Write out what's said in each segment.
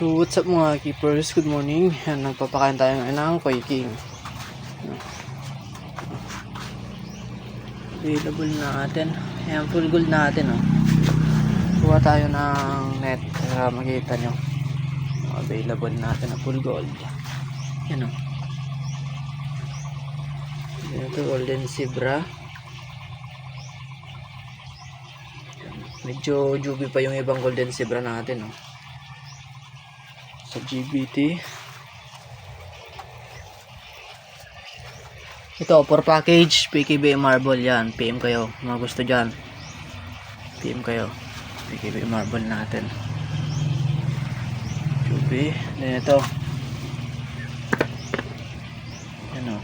So, what's up mga keepers? Good morning. Nagpapakain tayo ng Koi King. Available natin. Ayan, full gold natin, oh. Kuha tayo ng net para makita nyo. Available natin na full gold. Yan, oh. Ito, golden zebra. Medyo juby pa yung ibang golden zebra natin, oh sa GBT. Ito, for package, PKB Marble yan. PM kayo, mga gusto dyan. PM kayo. PKB Marble natin. Juby. Then ito. Yan o.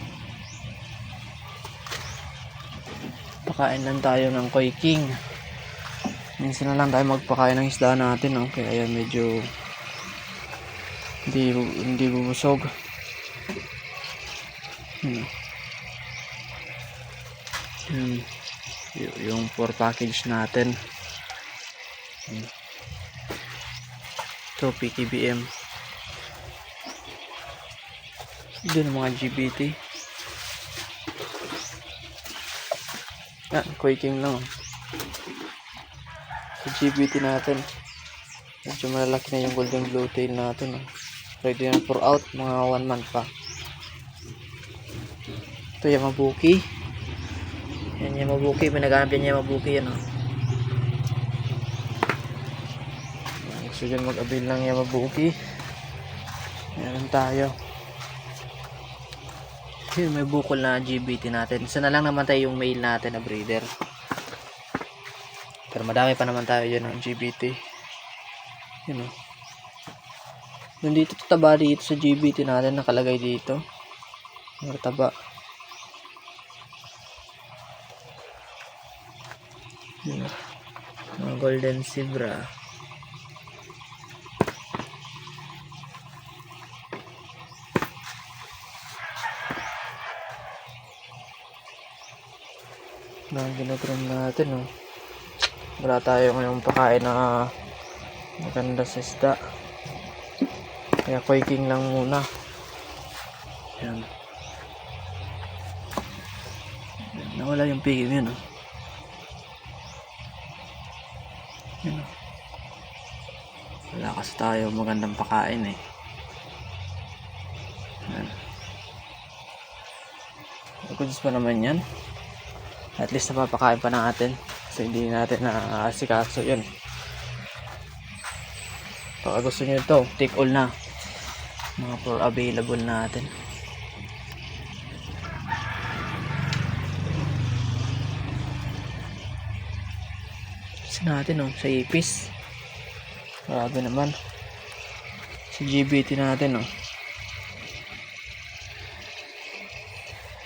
Pakain lang tayo ng Koi King. Minsan na lang tayo magpakain ng isda natin. No? Kaya yan medyo hindi hindi bubusog hmm. Hmm. Yung for package natin hmm. ito PKBM doon mga GBT yan quaking lang sa GBT natin medyo malalaki na yung golden blue tail natin oh. Ready na for out, mga 1 month pa. Ito Yamabuki. Yan Yamabuki, pinagamit yan Yamabuki yan oh. Yan, Gusto dyan mag-avail ng Yamabuki. Meron tayo. Yun, may bukol na GBT natin. Isa na lang naman tayo yung male natin na breeder. Pero madami pa naman tayo dyan ng GBT. Yun oh. Nandito taba dito sa GBT natin nakalagay dito. Mga taba. Mga golden zebra. Na ginagrom natin oh. Wala tayo ngayong pakain na maganda sa isda. Kaya quaking lang muna. Yan. Yan, Nawala yung pigim yun. Oh. Yan. oh. Wala kasi tayo magandang pakain eh. Yan. Goods pa naman yan. At least napapakain pa natin. Kasi hindi natin na-asikaso yun. Baka gusto nyo ito, take all na mga for available natin sa natin oh, sa ipis grabe naman sa GBT natin oh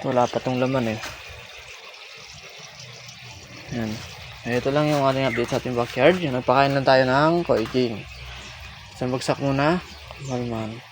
wala pa tong laman eh yan ito lang yung ating update sa ating backyard. Nagpakain lang tayo ng Koi King. Bagsak muna. Malman.